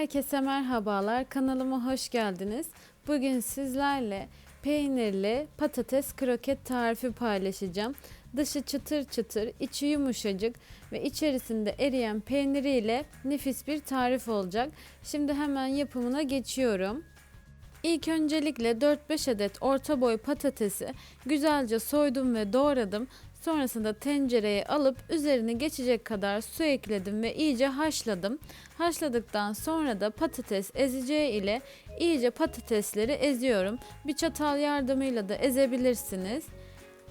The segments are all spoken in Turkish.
Herkese merhabalar. Kanalıma hoş geldiniz. Bugün sizlerle peynirli patates kroket tarifi paylaşacağım. Dışı çıtır çıtır, içi yumuşacık ve içerisinde eriyen peyniriyle nefis bir tarif olacak. Şimdi hemen yapımına geçiyorum. İlk öncelikle 4-5 adet orta boy patatesi güzelce soydum ve doğradım. Sonrasında tencereye alıp üzerine geçecek kadar su ekledim ve iyice haşladım. Haşladıktan sonra da patates ezeceği ile iyice patatesleri eziyorum. Bir çatal yardımıyla da ezebilirsiniz.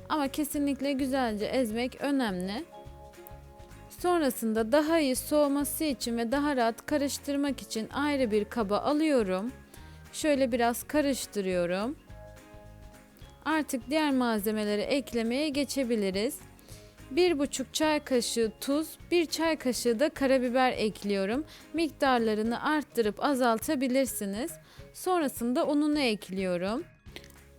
Ama kesinlikle güzelce ezmek önemli. Sonrasında daha iyi soğuması için ve daha rahat karıştırmak için ayrı bir kaba alıyorum. Şöyle biraz karıştırıyorum. Artık diğer malzemeleri eklemeye geçebiliriz. 1,5 çay kaşığı tuz, 1 çay kaşığı da karabiber ekliyorum. Miktarlarını arttırıp azaltabilirsiniz. Sonrasında ununu ekliyorum.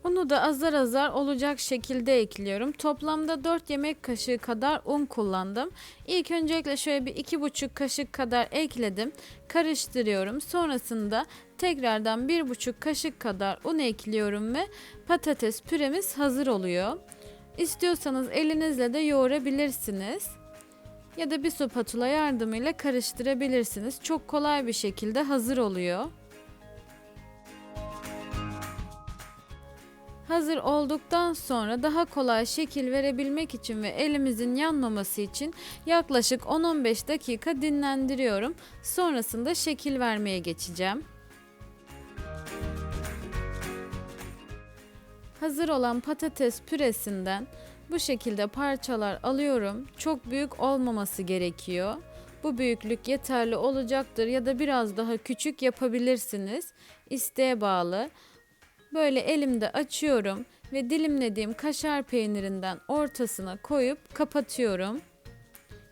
Unu da azar azar olacak şekilde ekliyorum. Toplamda 4 yemek kaşığı kadar un kullandım. İlk öncelikle şöyle bir 2,5 kaşık kadar ekledim. Karıştırıyorum. Sonrasında tekrardan 1,5 kaşık kadar un ekliyorum ve patates püremiz hazır oluyor. İstiyorsanız elinizle de yoğurabilirsiniz. Ya da bir spatula yardımıyla karıştırabilirsiniz. Çok kolay bir şekilde hazır oluyor. Hazır olduktan sonra daha kolay şekil verebilmek için ve elimizin yanmaması için yaklaşık 10-15 dakika dinlendiriyorum. Sonrasında şekil vermeye geçeceğim. Hazır olan patates püresinden bu şekilde parçalar alıyorum. Çok büyük olmaması gerekiyor. Bu büyüklük yeterli olacaktır ya da biraz daha küçük yapabilirsiniz. İsteğe bağlı. Böyle elimde açıyorum ve dilimlediğim kaşar peynirinden ortasına koyup kapatıyorum.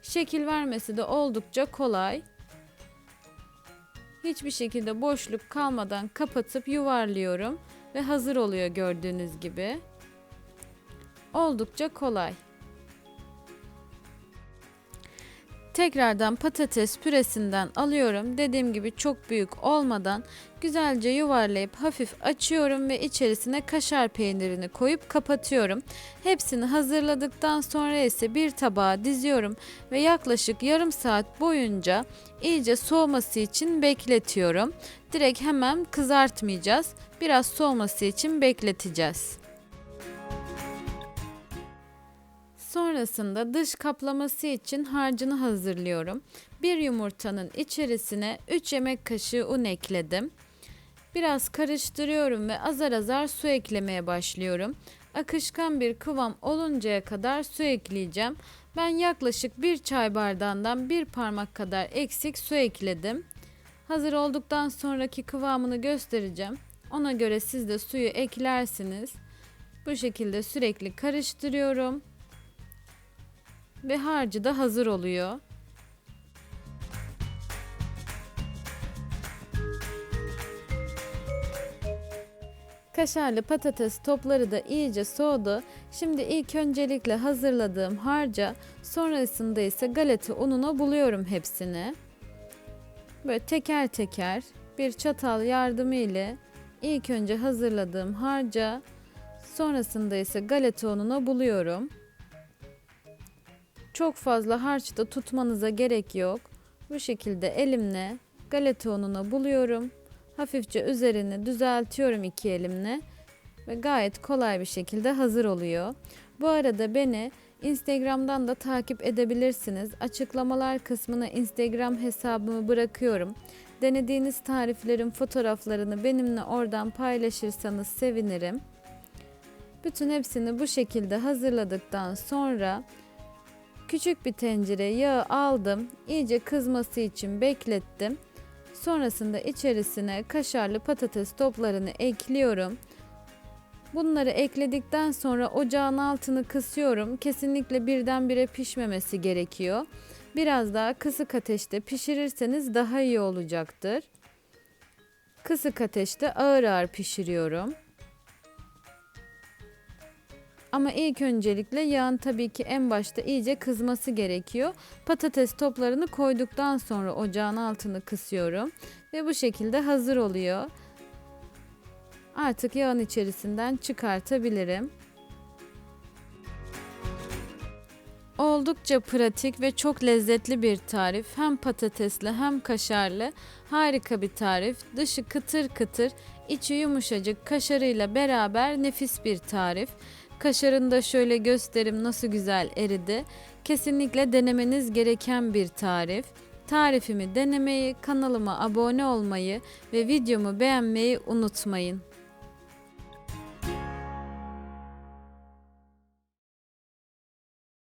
Şekil vermesi de oldukça kolay. Hiçbir şekilde boşluk kalmadan kapatıp yuvarlıyorum ve hazır oluyor gördüğünüz gibi. Oldukça kolay. Tekrardan patates püresinden alıyorum. Dediğim gibi çok büyük olmadan güzelce yuvarlayıp hafif açıyorum ve içerisine kaşar peynirini koyup kapatıyorum. Hepsini hazırladıktan sonra ise bir tabağa diziyorum ve yaklaşık yarım saat boyunca iyice soğuması için bekletiyorum. Direkt hemen kızartmayacağız. Biraz soğuması için bekleteceğiz. Sonrasında dış kaplaması için harcını hazırlıyorum. Bir yumurtanın içerisine 3 yemek kaşığı un ekledim. Biraz karıştırıyorum ve azar azar su eklemeye başlıyorum. Akışkan bir kıvam oluncaya kadar su ekleyeceğim. Ben yaklaşık bir çay bardağından bir parmak kadar eksik su ekledim. Hazır olduktan sonraki kıvamını göstereceğim. Ona göre siz de suyu eklersiniz. Bu şekilde sürekli karıştırıyorum ve harcı da hazır oluyor. Kaşarlı patates topları da iyice soğudu. Şimdi ilk öncelikle hazırladığım harca, sonrasında ise galeta ununa buluyorum hepsini. Böyle teker teker bir çatal yardımı ile ilk önce hazırladığım harca, sonrasında ise galeta ununa buluyorum. Çok fazla harçta tutmanıza gerek yok. Bu şekilde elimle galeta ununa buluyorum. Hafifçe üzerini düzeltiyorum iki elimle ve gayet kolay bir şekilde hazır oluyor. Bu arada beni Instagram'dan da takip edebilirsiniz. Açıklamalar kısmına Instagram hesabımı bırakıyorum. Denediğiniz tariflerin fotoğraflarını benimle oradan paylaşırsanız sevinirim. Bütün hepsini bu şekilde hazırladıktan sonra Küçük bir tencereye yağı aldım. İyice kızması için beklettim. Sonrasında içerisine kaşarlı patates toplarını ekliyorum. Bunları ekledikten sonra ocağın altını kısıyorum. Kesinlikle birdenbire pişmemesi gerekiyor. Biraz daha kısık ateşte pişirirseniz daha iyi olacaktır. Kısık ateşte ağır ağır pişiriyorum. Ama ilk öncelikle yağın tabii ki en başta iyice kızması gerekiyor. Patates toplarını koyduktan sonra ocağın altını kısıyorum ve bu şekilde hazır oluyor. Artık yağın içerisinden çıkartabilirim. Oldukça pratik ve çok lezzetli bir tarif. Hem patatesli hem kaşarlı. Harika bir tarif. Dışı kıtır kıtır, içi yumuşacık kaşarıyla beraber nefis bir tarif. Kaşarını da şöyle gösterim nasıl güzel eridi. Kesinlikle denemeniz gereken bir tarif. Tarifimi denemeyi, kanalıma abone olmayı ve videomu beğenmeyi unutmayın.